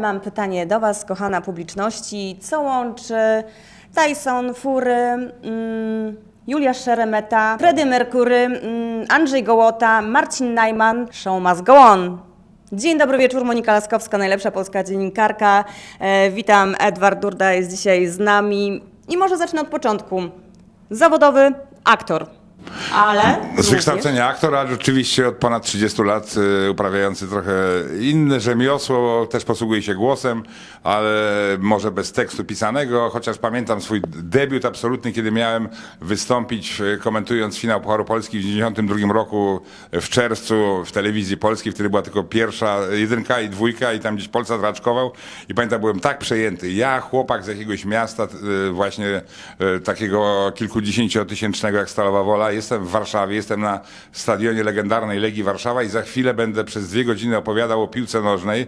Mam pytanie do Was, kochana publiczności. Co łączy Tyson Fury, mm, Julia Szeremeta, Freddie Mercury, mm, Andrzej Gołota, Marcin Najman, Show must go on. Dzień dobry wieczór, Monika Laskowska, najlepsza polska dziennikarka. E, witam, Edward Durda jest dzisiaj z nami. I może zacznę od początku. Zawodowy aktor. Ale. Z również- wykształcenia aktor, ale rzeczywiście od ponad 30 lat y, uprawiający trochę inne rzemiosło, też posługuje się głosem, ale może bez tekstu pisanego, chociaż pamiętam swój debiut absolutny, kiedy miałem wystąpić y, komentując finał Pucharu Polski w 92 roku w czerwcu w telewizji polskiej, wtedy była tylko pierwsza jedynka i dwójka i tam gdzieś Polsat raczkował i pamiętam, byłem tak przejęty. Ja, chłopak z jakiegoś miasta y, właśnie y, takiego kilkudziesięciotysięcznego jak Stalowa Wola, jestem w Warszawie, jestem na stadionie legendarnej Legii Warszawa i za chwilę będę przez dwie godziny opowiadał o piłce nożnej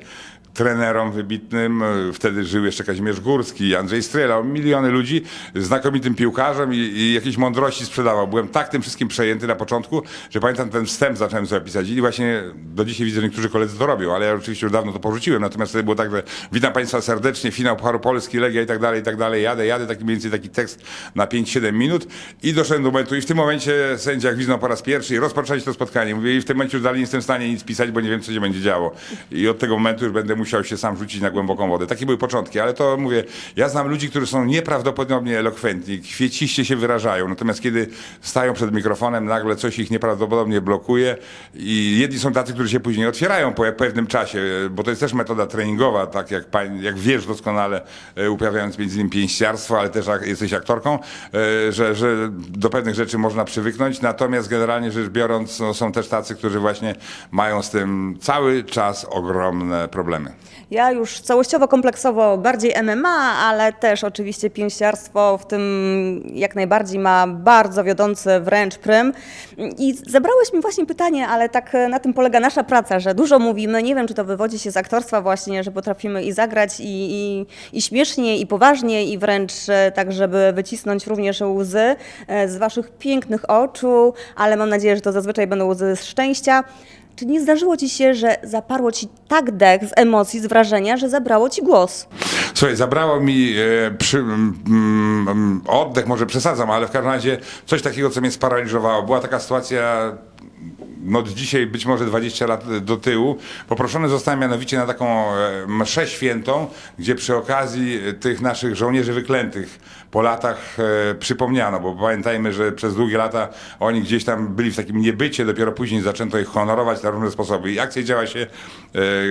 trenerom wybitnym, y, wtedy żył jeszcze Kazimierz Górski, Andrzej Strela, miliony ludzi, znakomitym piłkarzem i, i jakieś mądrości sprzedawał. Byłem tak tym wszystkim przejęty na początku, że pamiętam ten wstęp zacząłem sobie pisać i właśnie do dzisiaj widzę, że niektórzy koledzy to robią, ale ja oczywiście już dawno to porzuciłem, natomiast wtedy było tak, że witam Państwa serdecznie, finał Pucharu Polski, Legia i tak dalej, i tak dalej, jadę, jadę, taki mniej więcej taki tekst na 5-7 minut i doszedłem do momentu i w tym momencie sędzia gwizdnął po raz pierwszy i rozpoczęli to spotkanie. Mówię i w tym momencie już dalej nie jestem w stanie nic pisać, bo nie wiem, co się będzie działo. I od tego momentu już będę musiał się sam rzucić na głęboką wodę. Takie były początki, ale to mówię, ja znam ludzi, którzy są nieprawdopodobnie elokwentni, kwieciście się wyrażają, natomiast kiedy stają przed mikrofonem, nagle coś ich nieprawdopodobnie blokuje i jedni są tacy, którzy się później otwierają po pewnym czasie, bo to jest też metoda treningowa, tak jak, pań, jak wiesz doskonale, e, uprawiając między innymi pięściarstwo, ale też jesteś aktorką, e, że, że do pewnych rzeczy można przywyknąć, natomiast generalnie rzecz biorąc no, są też tacy, którzy właśnie mają z tym cały czas ogromne problemy. Ja już całościowo, kompleksowo bardziej MMA, ale też oczywiście pięściarstwo w tym jak najbardziej ma bardzo wiodący wręcz prym. I zabrałeś mi właśnie pytanie, ale tak na tym polega nasza praca, że dużo mówimy. Nie wiem, czy to wywodzi się z aktorstwa właśnie, że potrafimy i zagrać i, i, i śmiesznie, i poważnie, i wręcz e, tak, żeby wycisnąć również łzy e, z waszych pięknych oczu, ale mam nadzieję, że to zazwyczaj będą łzy z szczęścia. Czy nie zdarzyło ci się, że zaparło ci tak dech z emocji, z wrażenia, że zabrało ci głos? Słuchaj, zabrało mi e, przy, mm, mm, oddech, może przesadzam, ale w każdym razie coś takiego, co mnie sparaliżowało. Była taka sytuacja no dzisiaj być może 20 lat do tyłu, poproszony zostałem mianowicie na taką e, mszę świętą, gdzie przy okazji e, tych naszych żołnierzy wyklętych po latach e, przypomniano, bo pamiętajmy, że przez długie lata oni gdzieś tam byli w takim niebycie, dopiero później zaczęto ich honorować na różne sposoby. I akcja działa się e,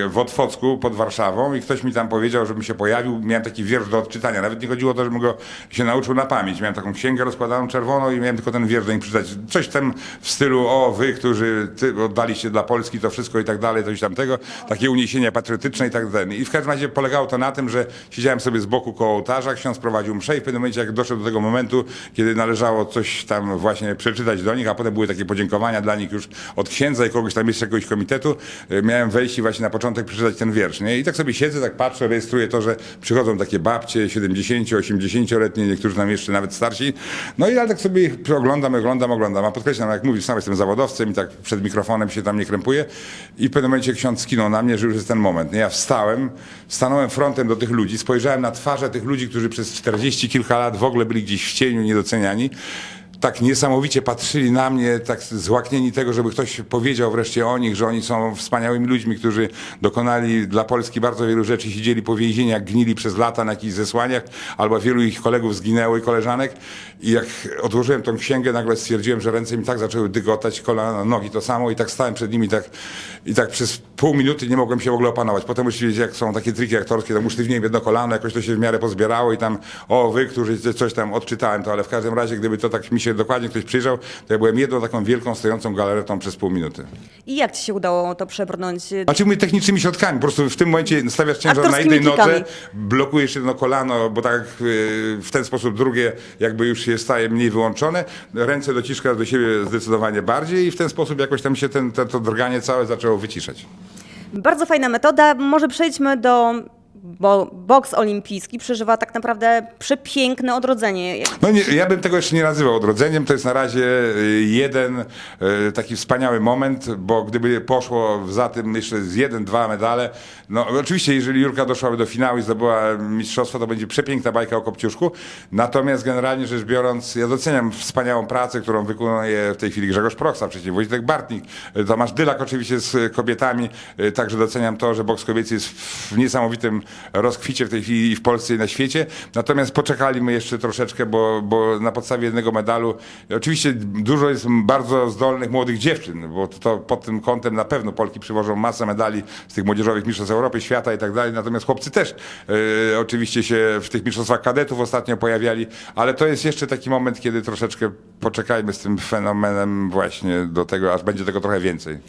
w Otwocku pod Warszawą i ktoś mi tam powiedział, żebym się pojawił, miałem taki wiersz do odczytania. Nawet nie chodziło o to, żebym go się nauczył na pamięć. Miałem taką księgę rozkładaną czerwoną i miałem tylko ten wiersz do nich przeczytać. Coś tam w stylu, o wy, którzy ty oddaliście dla Polski to wszystko i tak dalej, coś tamtego. Takie uniesienia patriotyczne i tak dalej. I w każdym razie polegało to na tym, że siedziałem sobie z boku koło ołtarza, ksiądz prowadził mszę i w pewnym momencie, jak doszedł do tego momentu, kiedy należało coś tam właśnie przeczytać do nich, a potem były takie podziękowania dla nich już od księdza i kogoś tam jeszcze jakiegoś komitetu, y, miałem wejść i właśnie na początek przeczytać ten wiersz. Nie? I tak sobie siedzę, tak patrzę, rejestruję to, że przychodzą takie babcie 70, 80-letnie, niektórzy tam jeszcze nawet starsi. No i ja tak sobie ich oglądam, oglądam, oglądam. A podkreślam, jak mówisz, sam jestem zawodowcem i tak przed mikrofonem się tam nie krępuję. I w pewnym momencie ksiądz skinął na mnie, że już jest ten moment. Nie? Ja wstałem, stanąłem frontem do tych ludzi, spojrzałem na twarze tych ludzi, którzy przez 40 kilka lat w ogóle byli gdzieś w cieniu, niedoceniani tak niesamowicie patrzyli na mnie, tak złaknieni tego, żeby ktoś powiedział wreszcie o nich, że oni są wspaniałymi ludźmi, którzy dokonali dla Polski bardzo wielu rzeczy, siedzieli po więzieniach, gnili przez lata na jakichś zesłaniach, albo wielu ich kolegów zginęło i koleżanek. I jak odłożyłem tą księgę, nagle stwierdziłem, że ręce mi tak zaczęły dygotać, kolana, nogi to samo i tak stałem przed nimi tak, i tak przez pół minuty nie mogłem się w ogóle opanować. Potem oczywiście, jak są takie triki aktorskie, to usztywniłem jedno kolano, jakoś to się w miarę pozbierało i tam, o wy, którzy coś tam odczytałem to, ale w każdym razie, gdyby to tak mi się dokładnie ktoś przyjrzał, to ja byłem jedną taką wielką, stojącą galaretą przez pół minuty. I jak ci się udało to przebrnąć? Znaczy mówię technicznymi środkami, po prostu w tym momencie stawiasz ciężar na jednej nodze, blokujesz jedno kolano, bo tak y, w ten sposób drugie jakby już się staje mniej wyłączone, ręce dociskasz do siebie zdecydowanie bardziej i w ten sposób jakoś tam się ten, to, to drganie całe zaczęło wyciszać. Bardzo fajna metoda. Może przejdźmy do bo boks olimpijski przeżywa tak naprawdę przepiękne odrodzenie. No nie, ja bym tego jeszcze nie nazywał odrodzeniem. To jest na razie y, jeden y, taki wspaniały moment, bo gdyby poszło za tym jeszcze z jeden, dwa medale, no oczywiście jeżeli Jurka doszłaby do finału i zdobyła mistrzostwo, to będzie przepiękna bajka o Kopciuszku. Natomiast generalnie rzecz biorąc, ja doceniam wspaniałą pracę, którą wykonuje w tej chwili Grzegorz Proksa, przecież Wojtek Bartnik, y, Tomasz Dylak oczywiście z kobietami, także doceniam to, że boks kobiecy jest w niesamowitym rozkwicie w tej chwili i w Polsce i na świecie. Natomiast poczekaliśmy jeszcze troszeczkę, bo, bo na podstawie jednego medalu, oczywiście dużo jest bardzo zdolnych młodych dziewczyn, bo to, pod tym kątem na pewno Polki przywożą masę medali z tych młodzieżowych mistrzostw Europy, świata i tak dalej, natomiast chłopcy też e, oczywiście się w tych mistrzostwach kadetów ostatnio pojawiali, ale to jest jeszcze taki moment, kiedy troszeczkę poczekajmy z tym fenomenem właśnie do tego, aż będzie tego trochę więcej.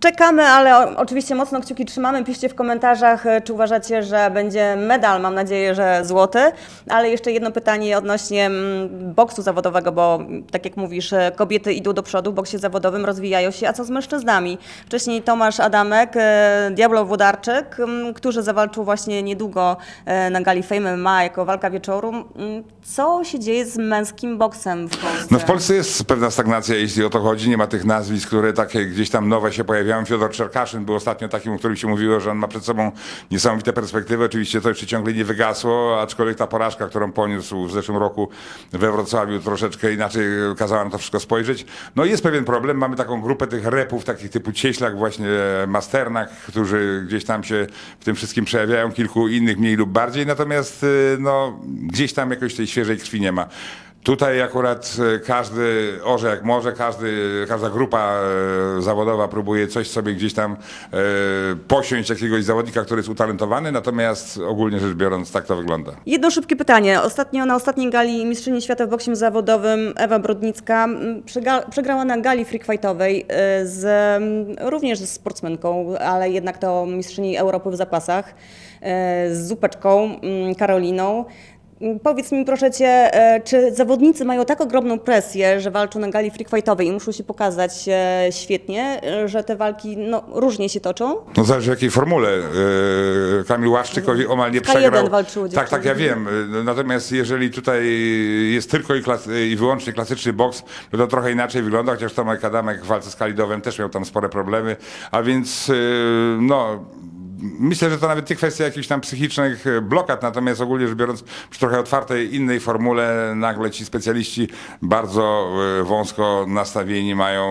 Czekamy, ale oczywiście mocno kciuki trzymamy. Piszcie w komentarzach, e, czy uważacie, że będzie medal. Mam nadzieję, że złoty. Ale jeszcze jedno pytanie odnośnie mm, boksu zawodowego, bo mm, tak jak mówisz, e, kobiety idą do przodu w boksie zawodowym, rozwijają się. A co z mężczyznami? Wcześniej Tomasz Adamek, e, Diablo Włodarczyk, m, którzy zawalczył właśnie niedługo na gali Fame MMA jako walka wieczoru. Mm, Co się dzieje z męskim boksem w Polsce? No w Polsce jest pewna stagnacja, jeśli o to chodzi. Nie ma tych nazwisk, które takie gdzieś tam nowe się pojawiają. Fiodor Czerkaszyn był ostatnio takim, o którym się mówiło, że on ma przed sobą niesamowite perspektywy. Oczywiście to jeszcze ciągle nie wygasło, aczkolwiek ta porażka, którą poniósł w zeszłym roku we Wrocławiu, troszeczkę inaczej kazała na to wszystko spojrzeć. No jest pewien problem. Mamy taką grupę tych repów, takich typu Cieślak, właśnie Masternak, którzy gdzieś tam się w tym wszystkim przejawiają, kilku innych mniej lub bardziej. Natomiast y, no, gdzieś tam jakoś tej świeżej krwi nie ma. Tutaj akurat e, każdy orze jak może, każdy, każda grupa e, zawodowa próbuje coś sobie gdzieś tam e, posiąść jakiegoś zawodnika, który jest utalentowany, natomiast ogólnie rzecz biorąc tak to wygląda. Jedno szybkie pytanie. Ostatnio na ostatniej gali Mistrzyni Świata w boksie zawodowym Ewa Brodnicka przegrała na gali freak fightowej y, z, również z sportsmenką, ale jednak to Mistrzyni Europy w zapasach, z zupeczką Karoliną. Mm, Powiedz mi proszę Cię, e, czy zawodnicy mają tak ogromną presję, że walczą na gali freak fightowej i muszą się pokazać e, świetnie, e, że te walki no, różnie się toczą? No zależy w jakiej formule. Kamil Łaszczykowi omal nie K1 przegrał. walczyły Tak, tak, ja wiem. Natomiast jeżeli tutaj jest tylko i, i wyłącznie klasyczny boks, no to trochę inaczej wygląda, chociaż Tomek Adamek w walce z Kalidowem też miał tam spore problemy, a więc no... Myślę, że to nawet nie kwestia jakichś tam psychicznych e, blokad, natomiast ogólnie rzecz biorąc, przy trochę otwartej innej formule nagle ci specjaliści bardzo e, wąsko nastawieni mają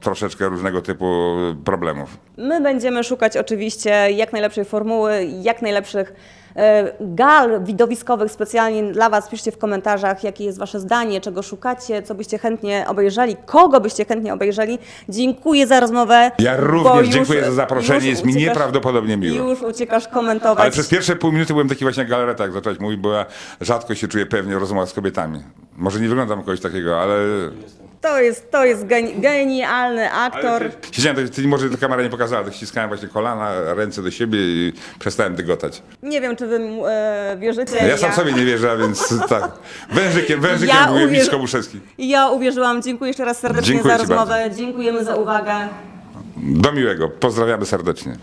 troszeczkę różnego typu problemów. My będziemy szukać oczywiście jak najlepszej formuły, jak najlepszych gal widowiskowych specjalnie dla Was. Piszcie w komentarzach, jakie jest Wasze zdanie, czego szukacie, co byście chętnie obejrzeli, kogo byście chętnie obejrzeli. Dziękuję za rozmowę. Ja również już- dziękuję za zaproszenie, jest mi nieprawdopodobnie miło. Już uciekasz komentować. Ale przez pierwsze pół minuty byłem taki właśnie jak galareta, jak zacząłeś mówić, bo ja rzadko się czuję pewnie w rozmowach z kobietami. Może nie wyglądam kogoś takiego, ale... To jest, to jest geni- genialny aktor. siedziałem, ty, ty może ta kamera nie pokazała, tak ściskałem właśnie kolana, ręce do siebie i przestałem dygotać. Nie wiem, czy Wy mu, e, wierzycie. Ja sam sobie nie wierzę, a więc tak. Wężykiem, wężykiem Ja uwierzę- Misz Kobuszewski. Ja uwierzyłam. Dziękuję jeszcze raz serdecznie Dziękuję za ci rozmowę. Dziękujemy za uwagę. Do miłego. Pozdrawiamy serdecznie.